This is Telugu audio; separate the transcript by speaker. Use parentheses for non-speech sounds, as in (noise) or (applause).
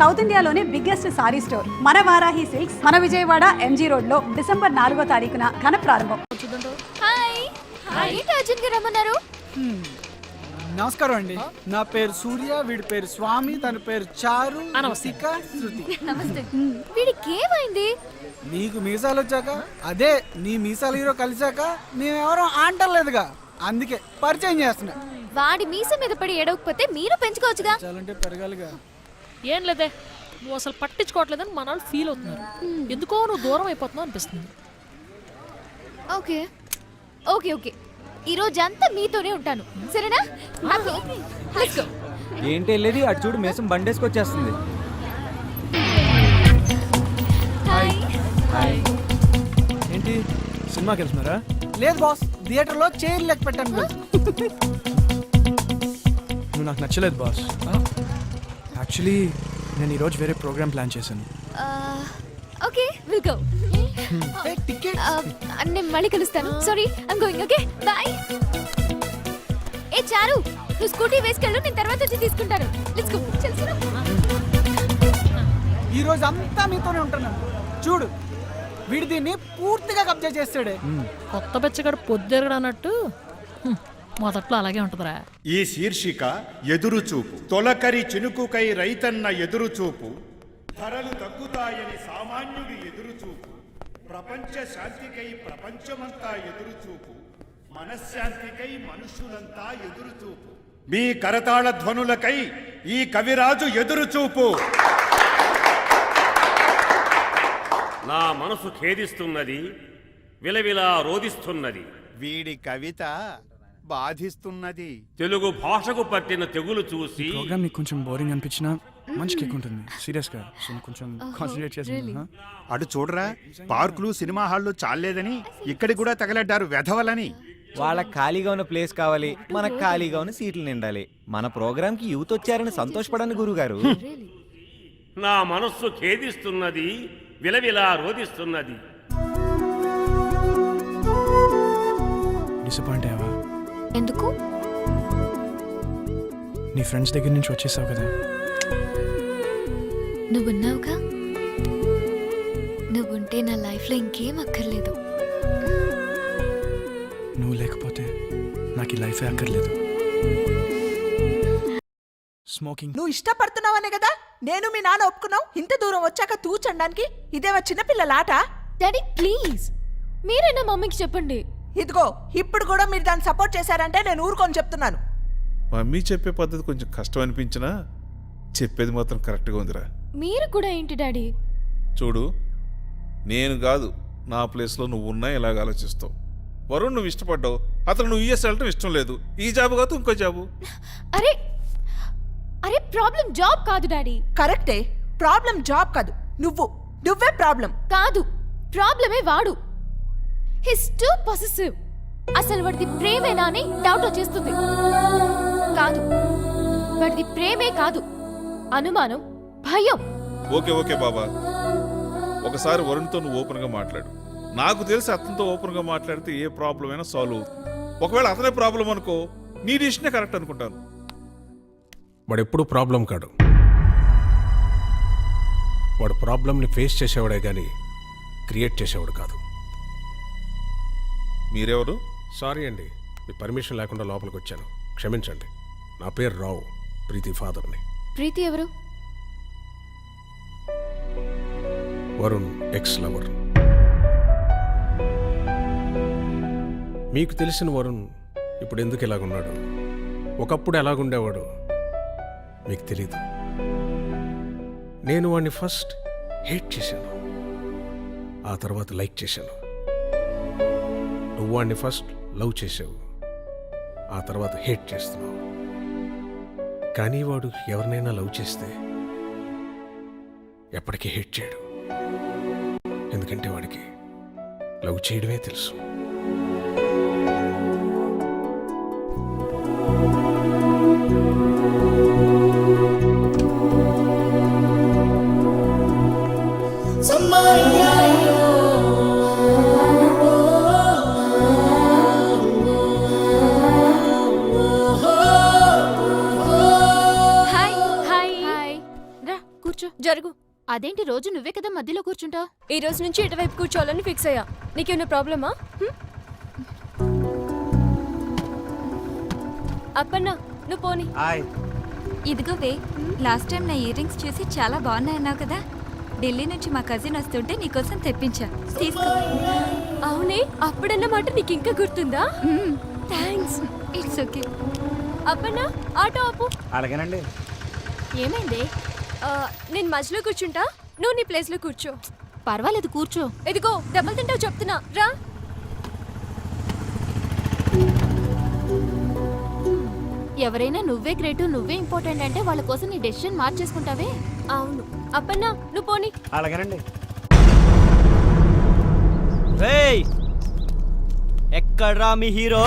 Speaker 1: సౌత్ ఇండియాలోనే బిగ్గెస్ట్ సారీ స్టోర్. మన వారాహి సిల్క్స్ మన విజయవాడ ఎంజీ రోడ్లో డిసెంబర్ నాలుగో తారీఖున ఘన ప్రారంభం.
Speaker 2: హాయ్. హాయ్. ఏంటి అర్జున్ గారు రమ్మన్నారు
Speaker 3: నమస్కారం అండి. నా పేరు సూర్య వీడి పేరు స్వామి తన పేరు చారు శృతి.
Speaker 2: నమస్తే. వీడికి ఏమైంది?
Speaker 3: నీకు మీసాలు వచ్చాక? అదే నీ మీసాల హీరో కలిసాక మేమెవరో ఆంటలేదుగా అందుకే పరిచయం చేస్తున్నా.
Speaker 2: వాడి మీస మీద పడి ఏడవకపోతే మీరు పెంచుకోవచ్చుగా.
Speaker 3: చాలంటే పెరగాలిగా.
Speaker 4: ఏం లేదే? నువ్వు అసలు పట్టించుకోవట్లేదని మన వాళ్ళు ఫీల్ అవుతున్నారు ఎందుకో నువ్వు దూరం అయిపోతున్నావు అనిపిస్తుంది.
Speaker 2: ఓకే. Okay okay. ఈ రోజంతా మీతోనే ఉంటాను. సరేనా?
Speaker 5: ఏంటి వెళ్ళేది? అటు చూడు మేసం బండేసుకొచ్చేస్తుంది.
Speaker 2: హాయ్
Speaker 6: ఏంటి? సినిమాకి వెళ్తున్నారా
Speaker 3: లేదు బాస్ థియేటర్లో చైర్ లెక్క పెట్టాను.
Speaker 6: నువ్వు నాకు నచ్చలేదు బాస్. యాక్చువల్లీ నేను ఈరోజు వేరే ప్రోగ్రామ్ ప్లాన్ చేశాను.
Speaker 2: ఓకే విల్ గో నేను మళ్ళీ కలుస్తాను. Sorry I'm going okay bye ఏ చారు నువ్వు స్కూటీ వేసుకెళ్ళు నేను తర్వాత వచ్చి తీసుకుంటాను. లెట్స్ గో
Speaker 3: ఈ రోజు అంతా మీతోనే ఉంటున్నాను. చూడు వీడి దీన్ని పూర్తిగా కబ్జా చేస్తాడే.
Speaker 4: కొత్త బెచ్చగాడు పొద్దురగడు అన్నట్టు. మొదట్లో అలాగే ఉంటుందిరా.
Speaker 7: ఈ శీర్షిక ఎదురుచూపు. తొలకరి చినుకుకై రైతన్న ఎదురుచూపు. ధరలు తగ్గుతాయని సామాన్యుడి ఎదురుచూపు. ప్రపంచ శాంతికై ప్రపంచమంతా ఎదురుచూపు. మనశ్శాంతికై మనుషులంతా ఎదురుచూపు. మీ కరతాళ ధ్వనులకై ఈ కవిరాజు ఎదురుచూపు.
Speaker 8: నా మనసు ఖేదిస్తున్నది విలవిలా రోదిస్తున్నది
Speaker 7: వీడి కవిత బాధిస్తున్నది.
Speaker 8: తెలుగు భాషకు పట్టిన తెగులు చూసి
Speaker 6: ప్రోగ్రామ్ నీకు కొంచెం బోరింగ్ అనిపించినా మంచి కేక్ ఉంటుంది సీరియస్గా సో నువ్వు కొంచెం కాన్సన్ట్రేట్ చేసి
Speaker 7: అటు చూడరా పార్కులు సినిమా హాళ్ళు చాలేదని ఇక్కడికి కూడా తగలడ్డారు వెధవలని.
Speaker 5: వాళ్ళకి ఖాళీగా ఉన్న ప్లేస్ కావాలి మనకు ఖాళీగా ఉన్న సీట్లు నిండాలి. మన ప్రోగ్రామ్కి యూత్ వచ్చారని సంతోషపడండి గురుగారు. (laughs)
Speaker 8: నా మనస్సు ఖేదిస్తున్నది విలవిలా రోదిస్తున్నది
Speaker 6: డిసప్పాయింట్ అయ్యావా?
Speaker 2: ఎందుకు?
Speaker 6: నీ ఫ్రెండ్స్ దగ్గర నుంచి వచ్చేసావు కదా.
Speaker 2: నువ్వున్నావుగా? నువ్వుంటే నా లైఫ్లో ఇంకేం అక్కర్లేదు.
Speaker 6: నువ్వు లేకపోతే నాకు ఈ లైఫే అక్కర్లేదు. స్మోకింగ్.
Speaker 9: నువ్వు ఇష్టపడుతున్నావనే కదా? నేను మీ నాన్న ఒప్పుకున్నావు. ఇంత దూరం వచ్చాక తూచండానికి. ఇదేమో చిన్నపిల్లలాట
Speaker 2: డాడీ ప్లీజ్. మీరైనా మమ్మీకి చెప్పండి.
Speaker 9: ఇదిగో ఇప్పుడు కూడా మీరు దాన్ని సపోర్ట్ చేశారంటే నేను ఊరుకొని చెప్తున్నాను.
Speaker 10: మమ్మీ చెప్పే పద్ధతి కొంచెం కష్టం అనిపించినా చెప్పేది మాత్రం కరెక్ట్గా ఉందిరా.
Speaker 2: మీరు కూడా ఏంటి డాడీ?
Speaker 10: చూడు నేను కాదు నా ప్లేస్లో నువ్వు ఉన్నా ఇలాగ ఆలోచిస్తావు. వరుణ్ నువ్వు ఇష్టపడ్డావు అతను నువ్వు యూఎస్ వెళ్ళటం ఇష్టం లేదు. ఈ జాబు కాదు ఇంకో జాబు.
Speaker 2: అరే అరే ప్రాబ్లం జాబ్ కాదు డాడీ.
Speaker 9: కరెక్టే ప్రాబ్లం జాబ్ కాదు నువ్వు నువ్వే ప్రాబ్లం.
Speaker 2: కాదు ప్రాబ్లమే వాడు. హిస్ టూ పొసెసివ్ అసలు వాడిది ప్రేమేనా అని డౌట్ వచ్చేస్తుంది. కాదు. వాడిది ప్రేమే కాదు. అనుమానం భయం.
Speaker 10: ఓకే ఓకే బాబా. ఒకసారి వరుణ్తో నువ్వు ఓపెన్గా మాట్లాడు. నాకు తెలిసి అతనితో ఓపెన్గా మాట్లాడితే ఏ ప్రాబ్లం అయినా సాల్వ్ అవుతుంది. ఒకవేళ అతనే ప్రాబ్లం అనుకో నీ డిసిషనే కరెక్ట్ అనుకుంటాను.
Speaker 11: వాడు ఎప్పుడు ప్రాబ్లం కాడు. వాడు ప్రాబ్లంని ఫేస్ చేసేవాడే కానీ క్రియేట్ చేసేవాడు కాదు.
Speaker 10: మీరెవరు?
Speaker 11: సారీ అండి. మీ పర్మిషన్ లేకుండా లోపలికి వచ్చాను. క్షమించండి. నా పేరు రావు. ప్రీతి ఫాదర్ని.
Speaker 2: ప్రీతి ఎవరు?
Speaker 11: Varun ex lover. మీకు తెలిసిన వరుణ్ ఇప్పుడు ఎందుకు ఇలాగున్నాడు? ఒకప్పుడు ఎలాగుండేవాడు? మీకు తెలీదు. నేను వాడిని ఫస్ట్ హేట్ చేశాను. ఆ తర్వాత లైక్ చేశాను. నువ్వు వాడిని ఫస్ట్ లవ్ చేసావు ఆ తర్వాత హేట్ చేస్తున్నావు. కానీ వాడు ఎవరినైనా లవ్ చేస్తే ఎప్పటికీ హేట్ చేయడు. ఎందుకంటే వాడికి లవ్ చేయడమే తెలుసు.
Speaker 2: కూర్చో. జరుగు. అదేంటి రోజు నువ్వే కదా మధ్యలో కూర్చుంటావు? ఈ రోజు నుంచి ఇటువైపు కూర్చోవాలని ఫిక్స్ అయ్యా. నీకేమైనా ప్రాబ్లమా? అప్పన్నా నువ్వు పోని.
Speaker 12: ఇదిగో వే లాస్ట్ టైం నా ఇయర్ రింగ్స్ చూసి చాలా బాగున్నాయన్నావు కదా. ఢిల్లీ నుంచి మా కజిన్ వస్తుంటే నీకోసం తెప్పించా. తీసుకో.
Speaker 2: అవునే అప్పుడన్న మాట నీకు ఇంకా గుర్తుందా thanks
Speaker 12: it's okay.
Speaker 2: Appanna auto ఆపు.
Speaker 5: అలాగేనండి.
Speaker 2: ఏమైంది? నేను మధ్యలో కూర్చుంటా. నువ్వు నీ ప్లేస్లో కూర్చో. పర్వాలేదు కూర్చో. ఇదిగో దెబ్బలు తింటావు చెప్తున్నా. రా. ఎవరైనా నువ్వే గ్రేటు నువ్వే ఇంపార్టెంట్ అంటే వాళ్ళ కోసం నీ డెసిషన్ మార్చేసుకుంటావే? అవును. అప్పన్నా నువ్వు పోనీ.
Speaker 5: అలాగేనండి.
Speaker 13: ఎక్కడ్రా మీ హీరో?